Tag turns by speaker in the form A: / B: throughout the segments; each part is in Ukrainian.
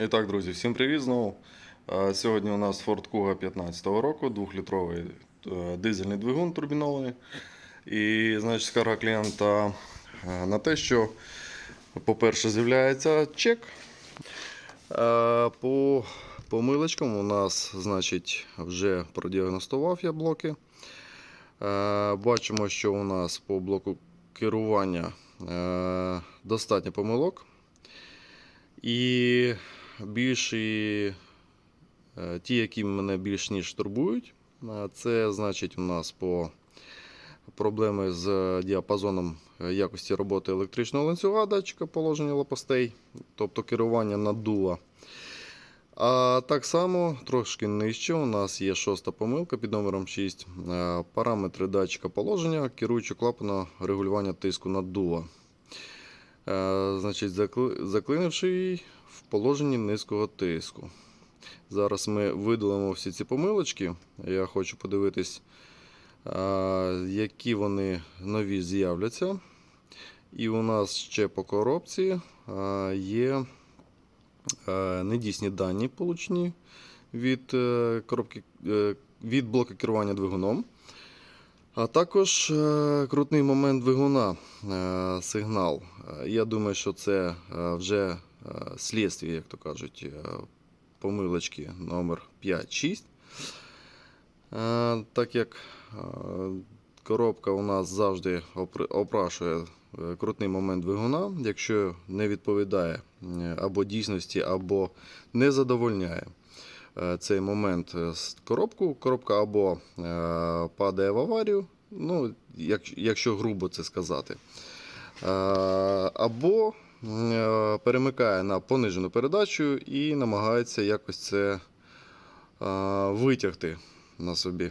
A: І так, друзі, всім привіт знову. Е, Сьогодні у нас Ford Kuga 15-го року, 2-літровий е, дизельний двигун турбінований. І, значить, скарга клієнта е, на те, що, по-перше, з'являється чек. По помилочкам у нас, значить, вже продіагностував я блоки. Бачимо, що у нас по блоку керування достатньо помилок. І більші, е, ті, які мене більш ніж турбують, це значить у нас по проблеми з діапазоном е, якості роботи електричного ланцюга датчика положення лопастей, тобто керування наддува. А так само трошки нижче у нас є шоста помилка під номером 6. Е, Параметри датчика положення, керуючого клапана регулювання тиску наддува. Е, Значить, заклинивши її в положенні низького тиску. Зараз ми видалимо всі ці помилочки. Я хочу подивитись, які вони нові з'являться. І у нас ще по коробці є недійсні дані, получені від, е, коробки, е, від блоку керування двигуном. А також е, крутний момент двигуна сигнал. Я думаю, що це вже слідстві, як то кажуть, е, помилочки номер 5-6. Е, Так як е, коробка у нас завжди опрашує е, крутний момент двигуна, якщо не відповідає е, або дійсності, або не задовольняє е, цей момент е, з коробку. Коробка або е, падає в аварію, ну, якщо грубо це сказати, е, або е, перемикає на понижену передачу і намагається якось це е, витягти на собі.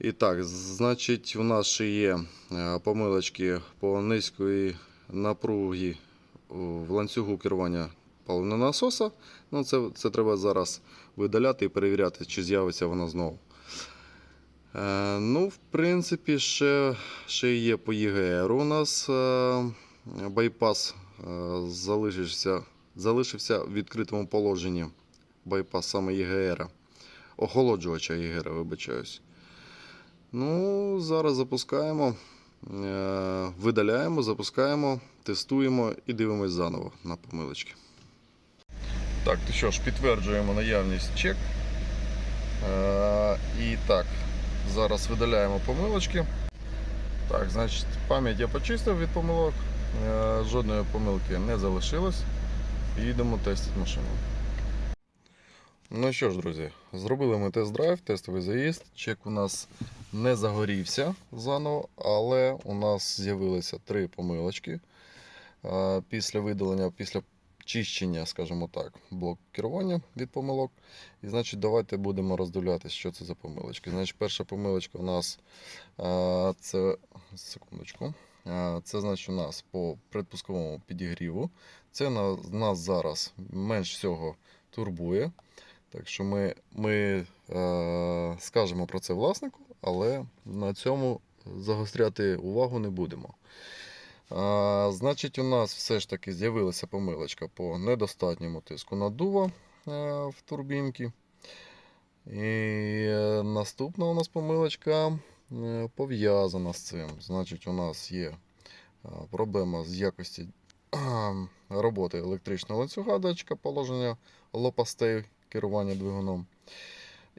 A: І так, значить, у нас ще є е, помилочки по низької напруги в ланцюгу керування паливного насоса. Ну, це, це треба зараз видаляти і перевіряти, чи з'явиться вона знову. Е, ну, в принципі, ще, ще є по ЄГР. У нас е, байпас е, залишився, залишився в відкритому положенні. Байпас саме ЄГР. Охолоджувача ЄГР, вибачаюсь. Ну, зараз запускаємо, е, видаляємо, запускаємо, тестуємо і дивимось заново на помилочки. Так, то що ж, підтверджуємо наявність чек. Е, і так, зараз видаляємо помилочки. Так, значить, пам'ять я почистив від помилок. Е, жодної помилки не залишилось. Їдемо тестити машину. Ну що ж, друзі, зробили ми тест-драйв, тестовий заїзд. Чек у нас не загорівся заново, але у нас з'явилися три помилочки. Е, Після видалення, після чищення, скажімо так, блок керування від помилок. І значить, давайте будемо роздивлятися, що це за помилочки. Значить, перша помилочка у нас е, це секундочку. Е, Це значить у нас по предпусковому підігріву. Це нас зараз менш всього турбує. Так що ми, ми е, скажемо про це власнику, але на цьому загостряти увагу не будемо. А, значить, у нас все ж таки з'явилася помилочка по недостатньому тиску наддува е, в турбінці. І е, наступна у нас помилочка е, пов'язана з цим. Значить, у нас є е, проблема з якості роботи електричного ланцюга датчика положення лопастей керування двигуном.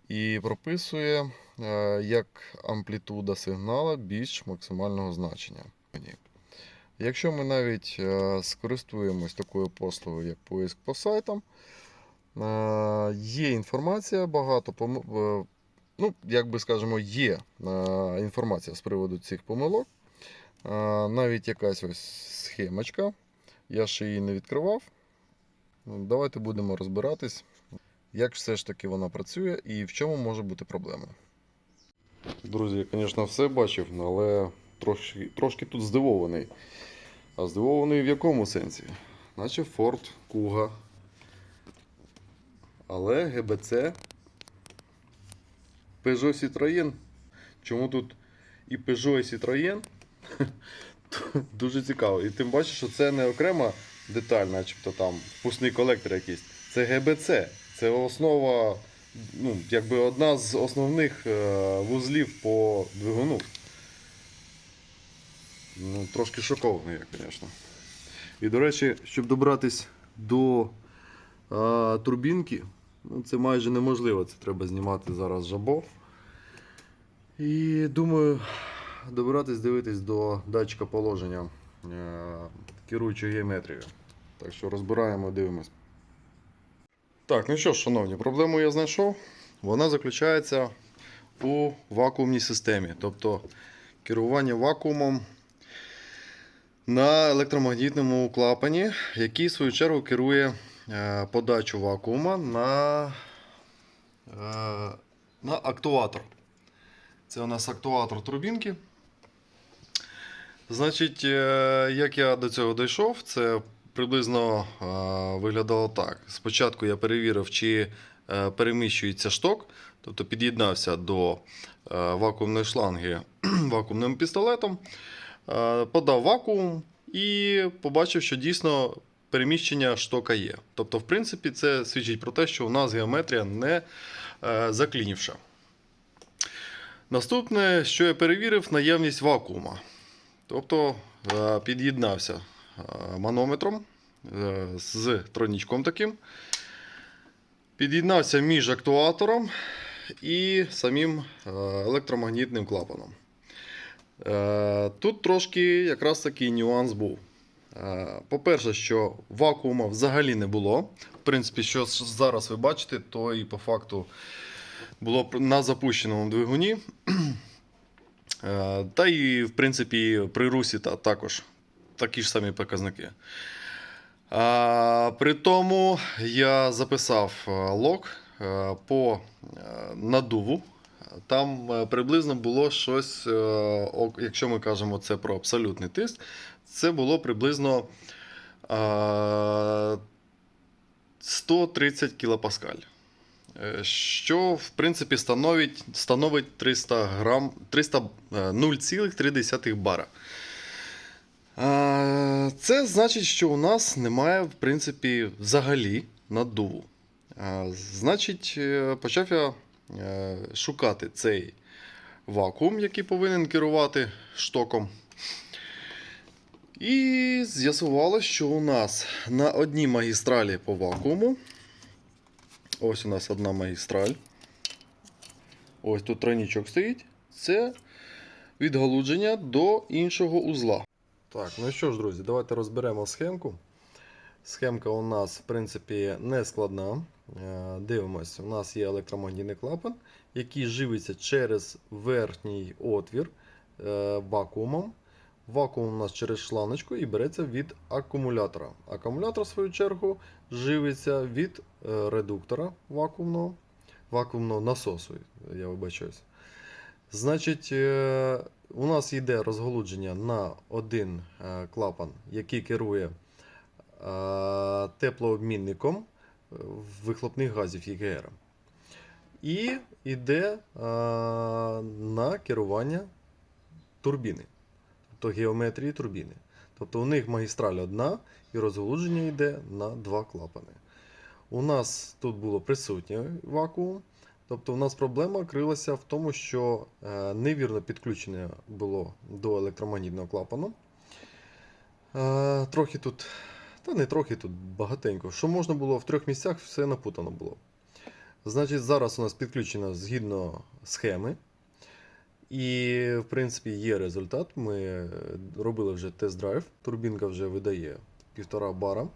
A: І прописує е, як амплітуда сигнала більш максимального значення. Якщо ми навіть е, скористуємось такою послугою, як поиск по сайтам, е, є інформація багато е, ну, як би скажемо, є е, інформація з приводу цих помилок. Е, Навіть якась ось схемочка. Я ще її не відкривав. Ну, Давайте будемо розбиратись, як все ж таки вона працює і в чому може бути проблема. Друзі, я, звісно, все бачив, але трошки, трошки тут здивований. А здивований в якому сенсі? Наче Ford Kuga. Але ГБЦ Peugeot Citroën. Чому тут і Peugeot, і Citroën? Дуже цікаво. І тим бачиш, що це не окрема деталь, начебто там впускний колектор якийсь. Це ГБЦ. Це основа, ну, якби одна з основних е, вузлів по двигуну. Ну, трошки шокований я, звісно. І, до речі, щоб добратись до а, турбінки, ну, це майже неможливо. Це треба знімати зараз жабо. І думаю, добиратись дивитись до датчика положення е, керуючої геометрії. Так що розбираємо, дивимось. Так, ну що ж, шановні, проблему я знайшов. Вона заключається у вакуумній системі. Тобто керування вакуумом на електромагнітному клапані, який в свою чергу керує подачу вакуума на, е, на актуатор. Це у нас актуатор турбінки. Значить, е, як я до цього дійшов, це приблизно е, виглядало так. Спочатку я перевірив, чи е, переміщується шток, тобто під'єднався до е, вакуумної шланги вакуумним пістолетом, е, подав вакуум і побачив, що дійсно переміщення штока є. Тобто, в принципі, це свідчить про те, що у нас геометрія не е, заклінівша. Наступне, що я перевірив, наявність вакуума. Тобто е, під'єднався е, манометром з тройничком таким. Під'єднався між актуатором і самим електромагнітним клапаном. Тут трошки якраз такий нюанс був. Е, По-перше, що вакуума взагалі не було. В принципі, що зараз ви бачите, то і по факту було на запущеному двигуні. Е, Та і, в принципі, при русі та, також такі ж самі показники. А, при тому я записав е, лог е, по е, надуву. Там е, приблизно було щось, е, якщо ми кажемо це про абсолютний тиск, це було приблизно е, 130 кілопаскаль. Е, Що в принципі становить, становить 300 грам, 300, е, 0,3 бара. Це значить, що у нас немає, в принципі, взагалі наддуву. Значить, почав я шукати цей вакуум, який повинен керувати штоком. І з'ясувалося, що у нас на одній магістралі по вакууму. Ось у нас одна магістраль. Ось тут тройничок стоїть. Це відгалудження до іншого узла. Так, ну що ж, друзі, давайте розберемо схемку. Схемка у нас, в принципі, не складна. Е, Дивимось, у нас є електромагнітний клапан, який живиться через верхній отвір е, вакуумом. Вакуум у нас через шланочку і береться від акумулятора. Акумулятор, в свою чергу, живиться від е, редуктора вакуумного, вакуумного насосу. Я вибачаюсь. Значить, у нас йде розголудження на один клапан, який керує теплообмінником вихлопних газів ЄГР. І йде е, на керування турбіни, тобто геометрії турбіни. Тобто у них магістраль одна і розголудження йде на два клапани. У нас тут було присутнє вакуум. Тобто у нас проблема крилася в тому, що е, невірно підключення було до електромагнітного клапану. Е, трохи тут, та не трохи тут багатенько. Що можна було в трьох місцях, все напутано було. Значить, зараз у нас підключено згідно схеми. І, в принципі, є результат. Ми е, робили вже тест-драйв. Турбінка вже видає 1,5 бара.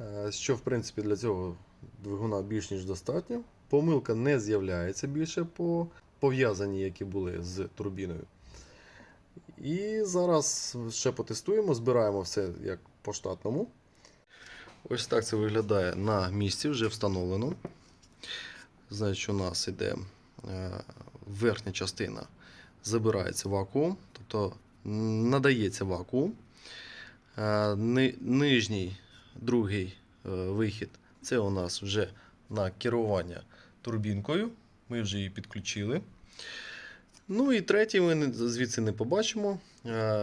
A: Е, Що, в принципі, для цього двигуна більш ніж достатньо. Помилка не з'являється більше по пов'язанні, які були з турбіною. І зараз ще потестуємо, збираємо все як по штатному. Ось так це виглядає на місці, вже встановлено. Значить, у нас іде е, верхня частина, забирається вакуум, тобто надається вакуум. Е, Нижній другий е, вихід це у нас вже на керування турбінкою. Ми вже її підключили. Ну і третій ми звідси не побачимо.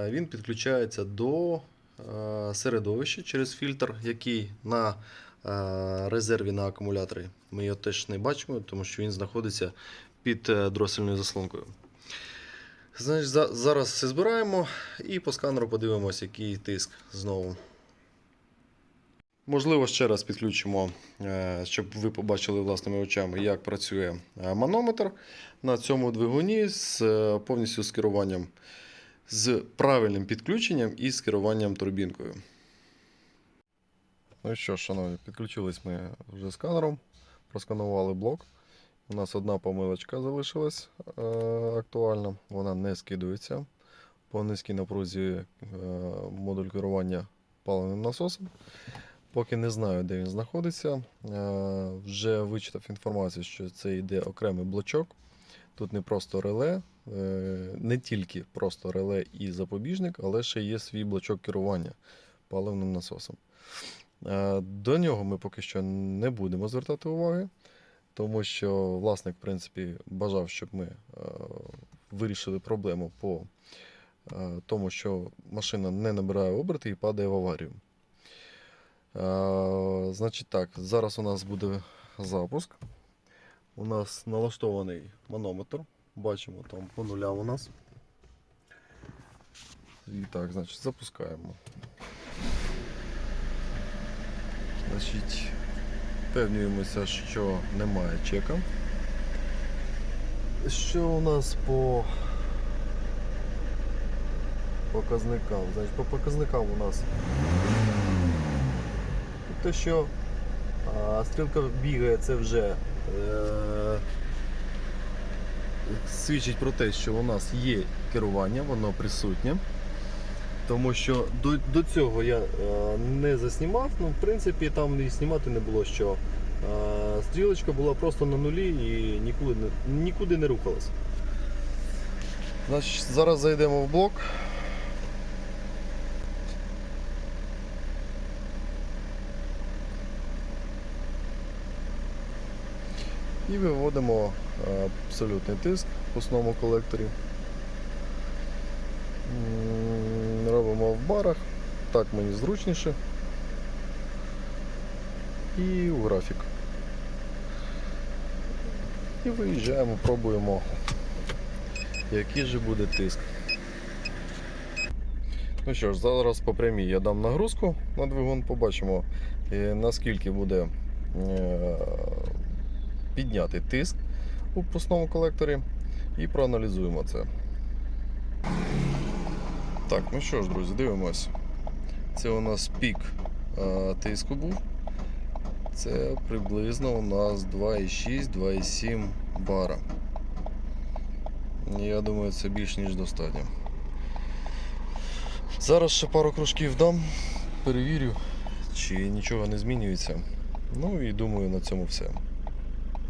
A: Він підключається до е, середовища через фільтр, який на е, резерві на акумуляторі. Ми його теж не бачимо, тому що він знаходиться під е, дросельною заслонкою. Значить, за- зараз все збираємо і по сканеру подивимося, який тиск знову. Можливо, ще раз підключимо, щоб ви побачили власними очами, як працює манометр на цьому двигуні з повністю з керуванням, з правильним підключенням і з керуванням турбінкою. Ну що, шановні, підключились ми вже сканером, просканували блок. У нас одна помилочка залишилась е, актуальна, вона не скидується по низькій напрузі е, модуль керування паливним насосом. Поки не знаю, де він знаходиться. Е, вже вичитав інформацію, що це йде окремий блочок. Тут не просто реле, е, не тільки просто реле і запобіжник, але ще є свій блочок керування паливним насосом. Е, До нього ми поки що не будемо звертати уваги, тому що власник, в принципі, бажав, щоб ми е, вирішили проблему по тому, що машина не набирає оберти і падає в аварію. Значить так, зараз у нас буде запуск. У нас налаштований манометр. Бачимо там по нулям у нас. І так, значить, запускаємо. Значить, впевнюємося, що немає чека. Що у нас по показникам? Значить, по показникам у нас те, що а, стрілка бігає, це вже свідчить про те, що у нас є керування, воно присутнє. Тому що до, до цього я е, не заснімав, ну, в принципі, там і знімати не було що. Е, стрілочка була просто на нулі і нікуди не, нікуди не рухалась. Значить, зараз зайдемо в блок. І виводимо е, абсолютний тиск в основному колекторі. Робимо в барах, так мені зручніше. І у графік. І виїжджаємо, пробуємо, який же буде тиск. Ну що ж, зараз по прямій я дам нагрузку на двигун, побачимо, е, наскільки буде е, підняти тиск у пусному колекторі і проаналізуємо це. Так, ну що ж, друзі, дивимось. Це у нас пік е, тиску був. Це приблизно у нас 2,6-2,7 бара. Я думаю, це більш ніж достатньо. Зараз ще пару кружків дам, перевірю, чи нічого не змінюється. Ну і думаю, на цьому все.